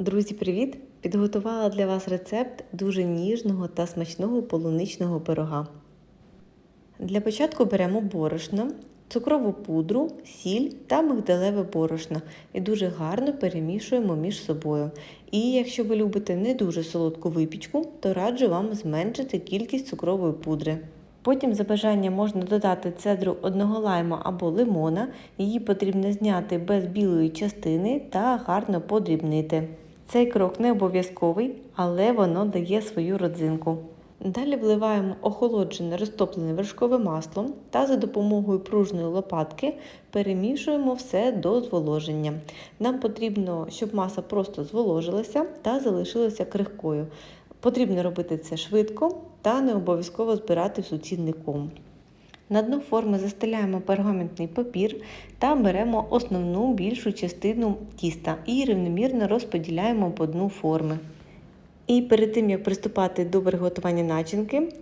Друзі, привіт! Підготувала для вас рецепт дуже ніжного та смачного полуничного пирога. Для початку беремо борошно, цукрову пудру, сіль та мигдалеве борошно і дуже гарно перемішуємо між собою. І якщо ви любите не дуже солодку випічку, то раджу вам зменшити кількість цукрової пудри. Потім за бажанням можна додати цедру одного лайма або лимона, її потрібно зняти без білої частини та гарно подрібнити. Цей крок не обов'язковий, але воно дає свою родзинку. Далі вливаємо охолоджене розтоплене вершкове масло та за допомогою пружної лопатки перемішуємо все до зволоження. Нам потрібно, щоб маса просто зволожилася та залишилася крихкою. Потрібно робити це швидко та не обов'язково збирати в суцільний ком. На дно форми застеляємо пергаментний папір та беремо основну більшу частину тіста і рівномірно розподіляємо по дну форми. І перед тим як приступати до приготування начинки,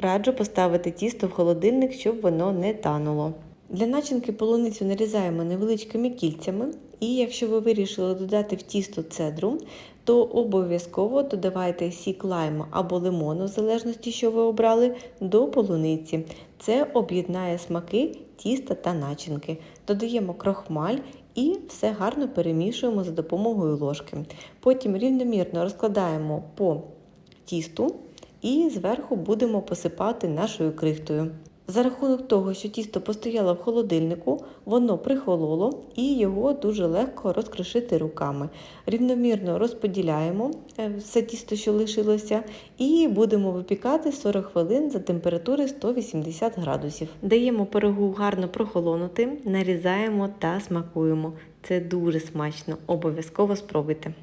раджу поставити тісто в холодильник, щоб воно не тануло. Для начинки полуницю нарізаємо невеличкими кільцями, і якщо ви вирішили додати в тісто цедру, то обов'язково додавайте сік лайма або лимону, в залежності, що ви обрали, до полуниці. Це об'єднає смаки тіста та начинки. Додаємо крохмаль і все гарно перемішуємо за допомогою ложки. Потім рівномірно розкладаємо по тісту і зверху будемо посипати нашою крихтою. За рахунок того, що тісто постояло в холодильнику, воно прихололо і його дуже легко розкрошити руками. Рівномірно розподіляємо все тісто, що лишилося, і будемо випікати 40 хвилин за температури 180 градусів. Даємо пирогу гарно прохолонути, нарізаємо та смакуємо. Це дуже смачно, обов'язково спробуйте.